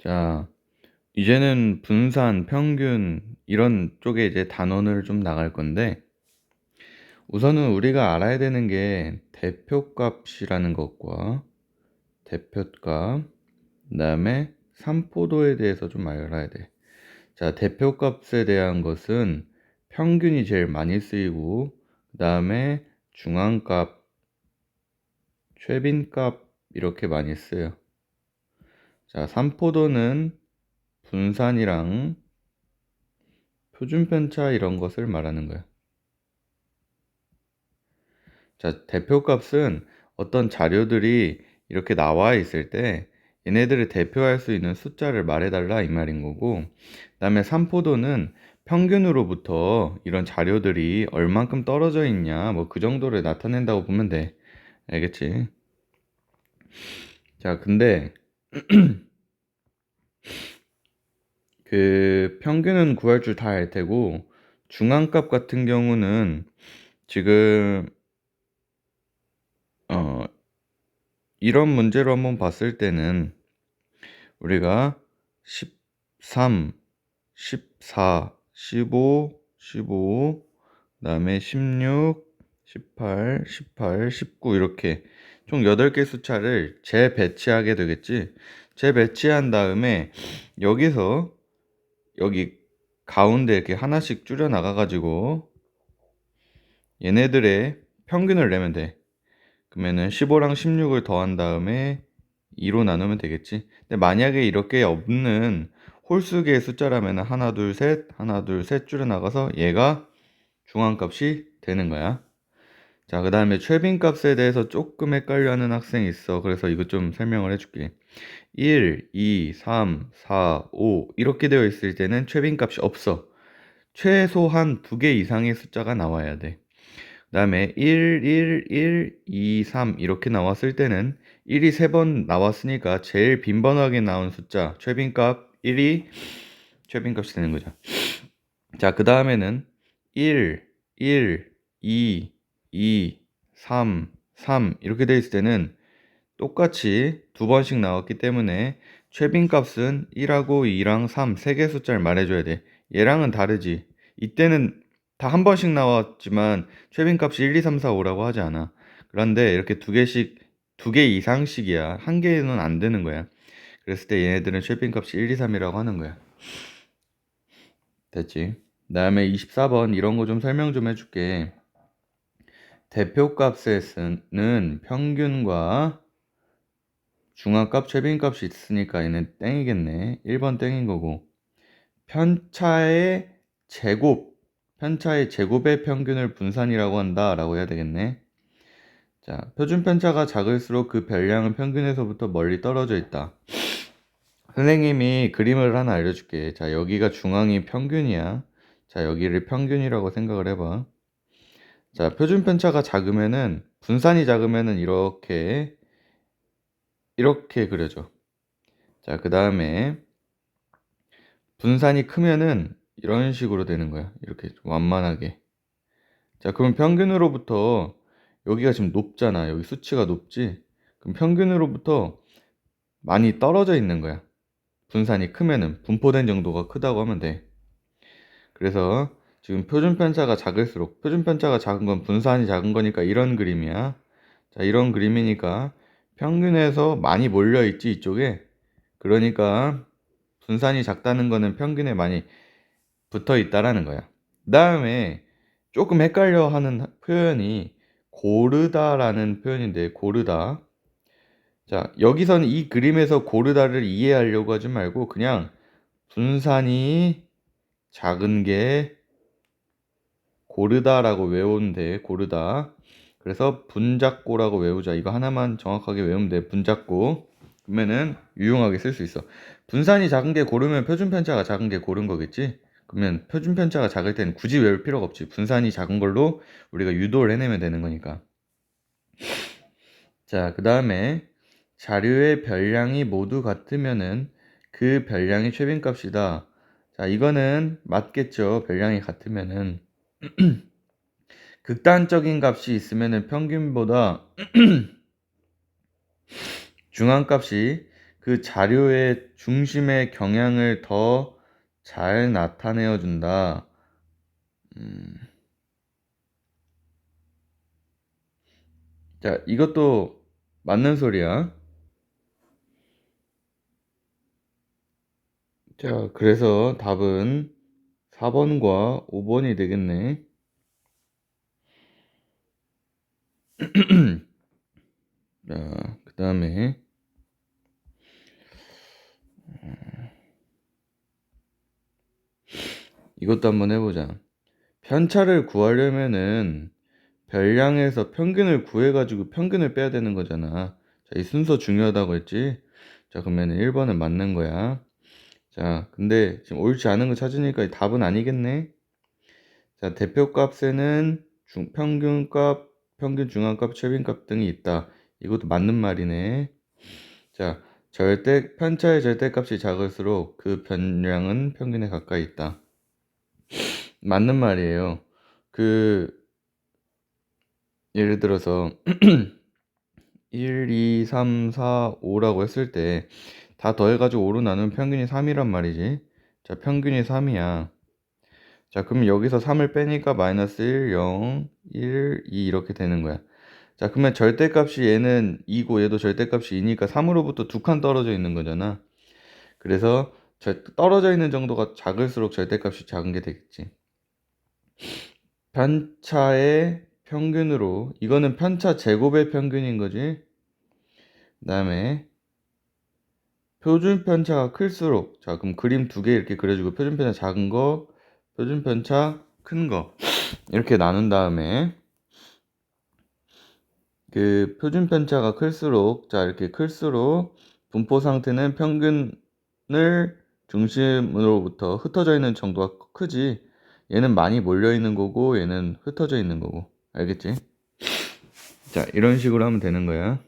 자, 이제는 분산, 평균 이런 쪽에 이제 단원을 좀 나갈 건데 우선은 우리가 알아야 되는 게 대표값이라는 것과 대표값, 그다음에 삼포도에 대해서 좀 알아야 돼. 자, 대표값에 대한 것은 평균이 제일 많이 쓰이고 그다음에 중앙값, 최빈값 이렇게 많이 쓰여. 자, 삼포도는 분산이랑 표준 편차 이런 것을 말하는 거야. 자, 대표값은 어떤 자료들이 이렇게 나와 있을 때 얘네들을 대표할 수 있는 숫자를 말해달라 이 말인 거고 그 다음에 삼포도는 평균으로부터 이런 자료들이 얼만큼 떨어져 있냐 뭐 그 정도를 나타낸다고 보면 돼 알겠지? 자 근데 그 평균은 구할 줄 다 알 테고 중앙값 같은 경우는 지금 어 이런 문제로 한번 봤을 때는 우리가 13, 14, 15, 15, 그다음에 16, 18, 18, 19 이렇게 총 8개 숫자를 재배치하게 되겠지. 재배치한 다음에 여기서 여기 가운데 이렇게 하나씩 줄여 나가 가지고 얘네들의 평균을 내면 돼. 그러면은 15랑 16을 더한 다음에 2로 나누면 되겠지. 근데 만약에 이렇게 없는 홀수계의 숫자라면 하나, 둘, 셋, 하나, 둘, 셋 줄여 나가서 얘가 중앙값이 되는 거야. 자, 그 다음에 최빈 값에 대해서 조금 헷갈려 하는 학생이 있어. 그래서 이거 좀 설명을 해줄게. 1, 2, 3, 4, 5 이렇게 되어 있을 때는 최빈 값이 없어. 최소한 두 개 이상의 숫자가 나와야 돼. 그 다음에 1, 1, 1, 2, 3 이렇게 나왔을 때는 1이 세 번 나왔으니까 제일 빈번하게 나온 숫자 최빈값 1이 최빈값이 되는 거죠. 자, 그 다음에는 1, 1, 2, 2, 3, 3 이렇게 되어 있을 때는 똑같이 두 번씩 나왔기 때문에 최빈 값은 1하고 2랑 3, 세 개 숫자를 말해줘야 돼. 얘랑은 다르지. 이때는 다 한 번씩 나왔지만 최빈 값이 1, 2, 3, 4, 5라고 하지 않아. 그런데 이렇게 두 개씩, 두 개 이상씩이야. 한 개는 안 되는 거야. 그랬을 때 얘네들은 최빈 값이 1, 2, 3이라고 하는 거야. 됐지? 그 다음에 24번 이런 거 좀 설명 좀 해줄게. 대표값에서는 평균과 중앙값, 최빈값이 있으니까 얘는 땡이겠네. 1번 땡인 거고. 편차의 제곱, 편차의 제곱의 평균을 분산이라고 한다 라고 해야 되겠네. 자, 표준 편차가 작을수록 그 별량은 평균에서부터 멀리 떨어져 있다. 선생님이 그림을 하나 알려줄게. 자, 여기가 중앙이 평균이야. 자, 여기를 평균이라고 생각을 해봐. 자, 표준 편차가 작으면은, 분산이 작으면은 이렇게, 이렇게 그려져. 자, 그 다음에, 분산이 크면은 이런 식으로 되는 거야. 이렇게 좀 완만하게. 자, 그럼 평균으로부터, 여기가 지금 높잖아. 여기 수치가 높지? 그럼 평균으로부터 많이 떨어져 있는 거야. 분산이 크면은, 분포된 정도가 크다고 하면 돼. 그래서, 지금 표준 편차가 작을수록 표준 편차가 작은 건 분산이 작은 거니까 이런 그림이야. 자, 이런 그림이니까 평균에서 많이 몰려 있지 이쪽에. 그러니까 분산이 작다는 거는 평균에 많이 붙어 있다라는 거야. 그다음에 조금 헷갈려 하는 표현이 고르다라는 표현인데 고르다. 자, 여기서는 이 그림에서 고르다를 이해하려고 하지 말고 그냥 분산이 작은 게 고르다라고 외우는데 고르다. 그래서 분작고라고 외우자. 이거 하나만 정확하게 외우면 돼. 분작고. 그러면은 유용하게 쓸 수 있어. 분산이 작은 게 고르면 표준 편차가 작은 게 고른 거겠지? 그러면 표준 편차가 작을 때는 굳이 외울 필요가 없지. 분산이 작은 걸로 우리가 유도를 해내면 되는 거니까. 자, 그 다음에 자료의 별량이 모두 같으면은 그 별량이 최빈값이다. 자, 이거는 맞겠죠. 별량이 같으면은. 극단적인 값이 있으면 평균보다 중앙값이 그 자료의 중심의 경향을 더 잘 나타내어 준다. 음. 자, 이것도 맞는 소리야. 자, 그래서 답은 4번과 5번이 되겠네. 자, 그 다음에 이것도 한번 해보자. 편차를 구하려면은 별량에서 평균을 구해가지고 평균을 빼야 되는 거잖아. 자, 이 순서 중요하다고 했지? 자, 그러면 1번은 맞는 거야. 자, 근데 지금 옳지 않은 거 찾으니까 이 답은 아니겠네? 자, 대표값에는 중, 평균값, 평균 중앙값, 최빈값 등이 있다. 이것도 맞는 말이네. 자, 절대, 편차의 절대값이 작을수록 그 변량은 평균에 가까이 있다. 맞는 말이에요. 그, 예를 들어서, 1, 2, 3, 4, 5라고 했을 때, 다 더해가지고 5로 나누면 평균이 3이란 말이지. 자, 평균이 3이야. 자, 그럼 여기서 3을 빼니까 마이너스 1, 0, 1, 2 이렇게 되는 거야. 자, 그러면 절대값이 얘는 2고 얘도 절대값이 2니까 3으로부터 두 칸 떨어져 있는 거잖아. 그래서 절- 떨어져 있는 정도가 작을수록 절대값이 작은 게 되겠지. 편차의 평균으로 이거는 편차 제곱의 평균인 거지. 그다음에 표준 편차가 클수록 자 그럼 그림 두 개 이렇게 그려주고 표준 편차 작은 거, 표준 편차 큰 거 이렇게 나눈 다음에 그 표준 편차가 클수록 자 이렇게 클수록 분포 상태는 평균을 중심으로부터 흩어져 있는 정도가 크지. 얘는 많이 몰려 있는 거고 얘는 흩어져 있는 거고. 알겠지? 자 이런 식으로 하면 되는 거야